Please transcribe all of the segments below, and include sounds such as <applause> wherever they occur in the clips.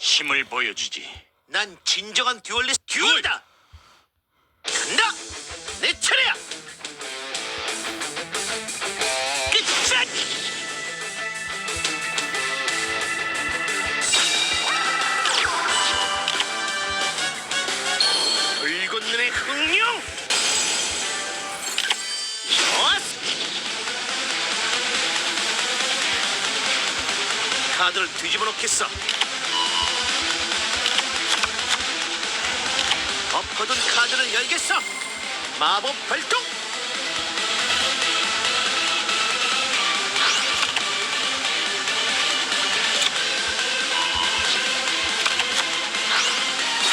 힘을 보여주지. 난 진정한 듀얼리스트 듀얼이다. 간다. 내 차례야. 카드를 뒤집어 놓겠어. 엎어둔 카드를 열겠어. 마법 발동.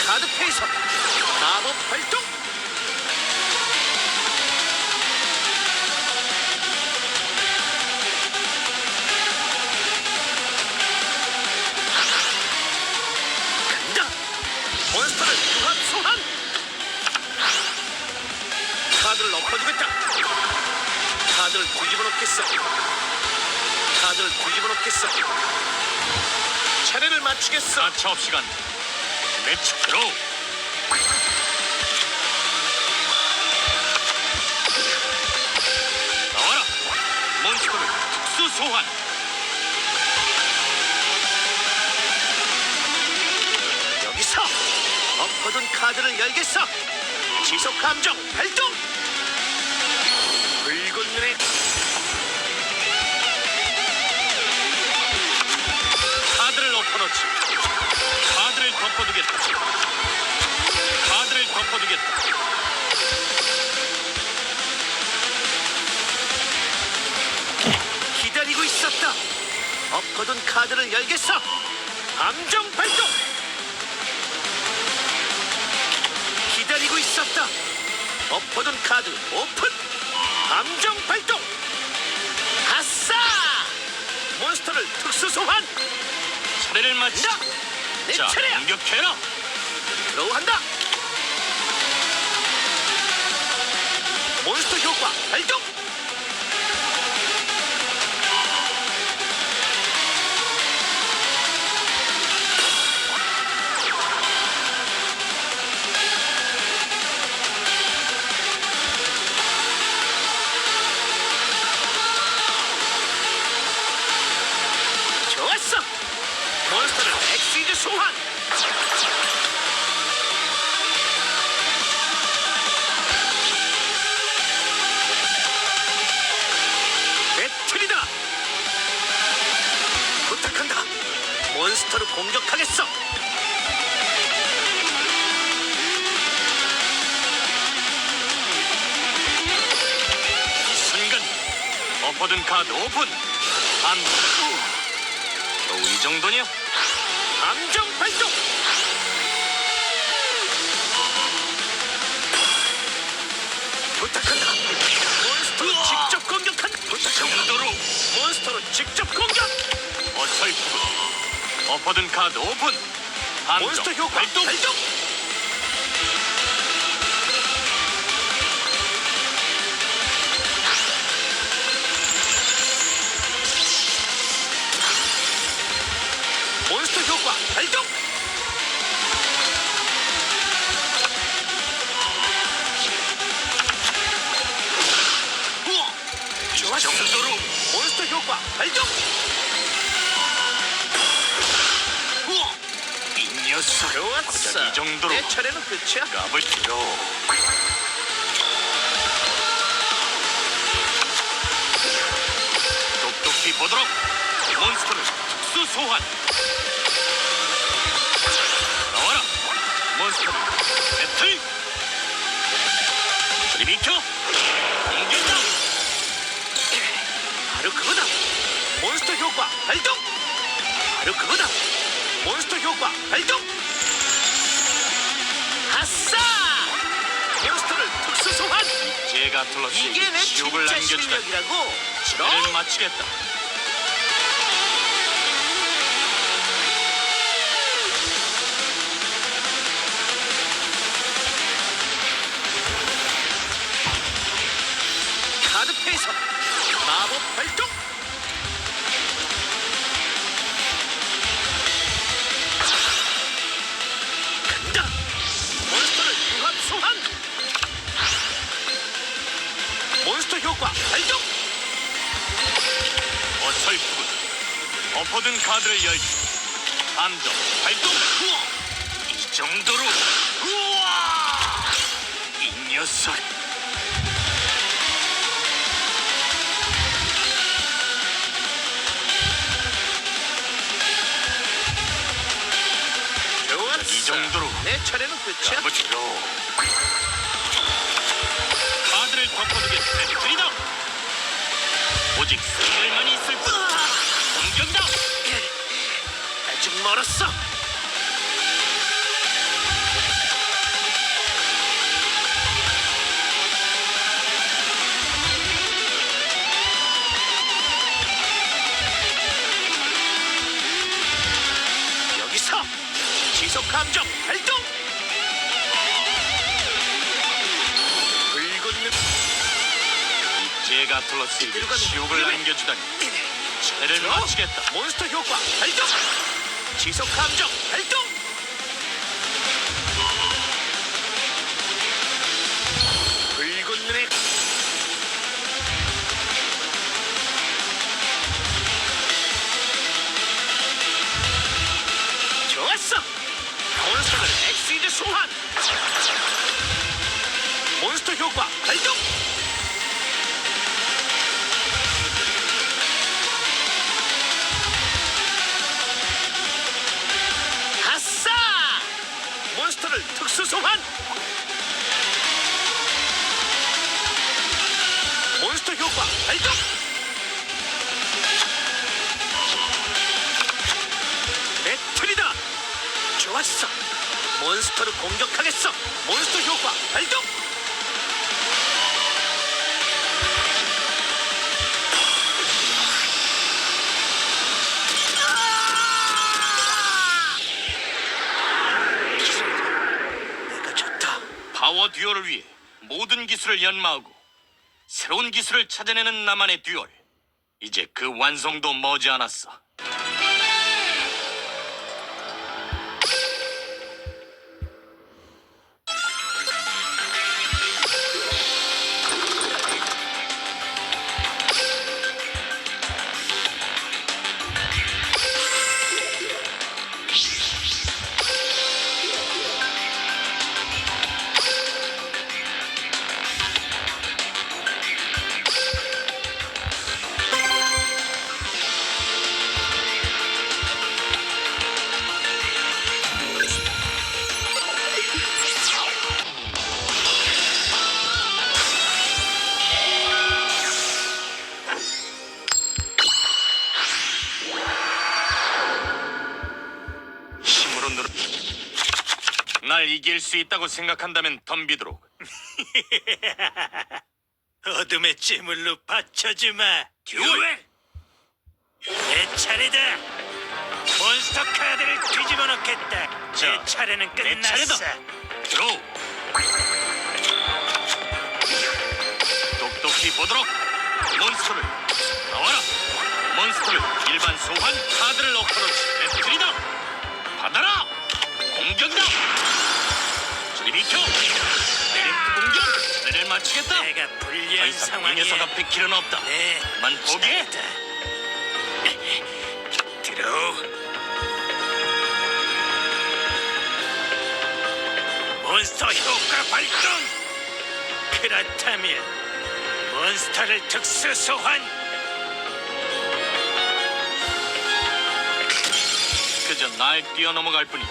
카드 페이서 마법 발동. 매치 드로우. 나와라. 몬스터를 특수 소환. 여기서 엎어둔 카드를 열겠어. 지속 감정 발동. 붉은 눈의 카드를 엎어놓지. 덮어두겠다. 카드를 덮어두겠다. 기다리고 있었다. 엎어둔 카드를 열겠어. 감정 발동. 기다리고 있었다. 엎어둔 카드 오픈. 감정 발동. 아싸! 몬스터를 특수 소환. 차례를 마치. 나! 내 자, 차례야. 공격해라. 들어한다. 몬스터 효과 발동. 몬스터를 공격하겠어. 이 순간 엎어둔 카드 오픈. 한. 겨우 이 정도냐? 감정 발동. 부탁한다. 몬스터로 직접 공격한 부탁한다. 몬스터로 직접 엎어둔 카드 오픈. 몬스터 효과 발동. 발동. 몬스터 효과 발동. 우와, 좋았어. 정도로 몬스터 효과 발동. 이 녀석 좋았어. 이 정도로 내 차례는 끝이야. 값을 들어. 똑똑히 보도록 몬스터를 특수 소환. 발동. 아싸! 몬스터를 특수 소환. 제가 둘러싸 이게 내 지옥을 진짜 남겨주다. 실력이라고. 차례를 마치겠다. 효과 발동 어설프군. 엎어둔 카드를 열기. 함정 발동. 우와! 이 정도로. 우와! 이 녀석. 좋았어 이 정도로. 내 차례는 끝이야 잡으시오. 덮어두겠다. 드리다. 오직 승리만 있을 뿐. 공격이다. 아직 멀었어 여기서 지속 감정 발동 제가 때 지옥을 안겨주다니. 죄를 어? 마치겠다. 몬스터 효과 발동 지속 감정 발동 붉은 눈의 좋았어 몬스터를 엑시드 소환 발동! 배틀이다! 좋았어! 몬스터를 공격하겠어! 몬스터 효과 발동! 파워 듀얼을 위해 모든 기술을 연마하고 새로운 기술을 찾아내는 나만의 듀얼. 이제 그 완성도 머지않았어. 날 이길 수 있다고 생각한다면 덤비도록. <laughs> 어둠의 찌물로 받쳐주마. 듀얼! 내 차례다. 몬스터 카드를 뒤집어 놓겠다. 자, 내 차례는 내 끝났어. 드로우. 똑똑히 보도록. 몬스터를 나와라. 몬스터를 일반 소환 카드를 엎어놓지. 배틀이다. 받아라. 공격이다. 공격. 내를 맞추겠다. 내가 더 불리한 이상 이 상황이야. 녀석 앞에 길은 없다. 네, 만 포기해. 차례다. <laughs> 들어. 몬스터 효과 발동. 그렇다면 몬스터를 특수 소환. 그저 날 뛰어넘어갈 뿐이야.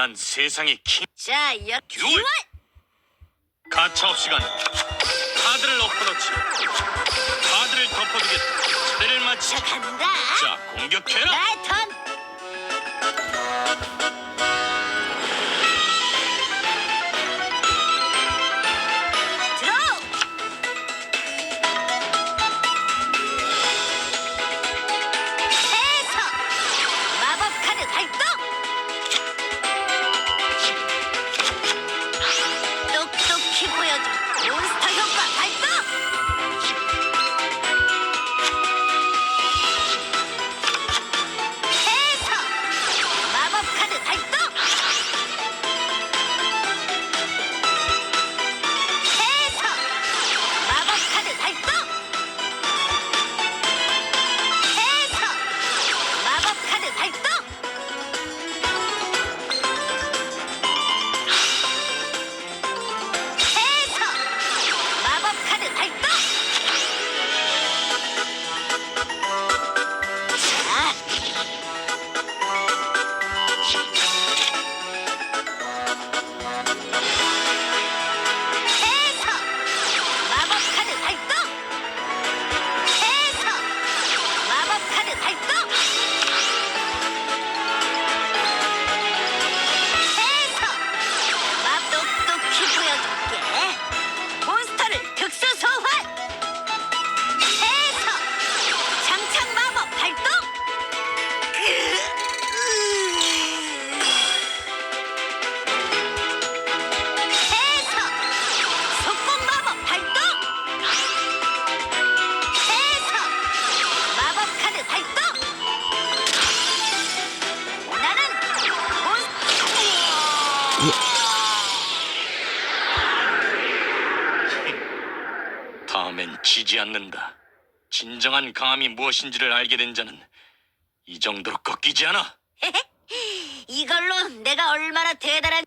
난 세상의 킹. 자, 여 듀얼. 가차업 시간. 카드를 엎어놓지. 카드를 덮어두겠다. 차례를 마치. 자, 자, 공격해라. 나더 어? 다음엔 지지 않는다. 진정한 강함이 무엇인지를 알게 된 자는 이 정도로 꺾이지 않아. <laughs> 이걸로 내가 얼마나 대단한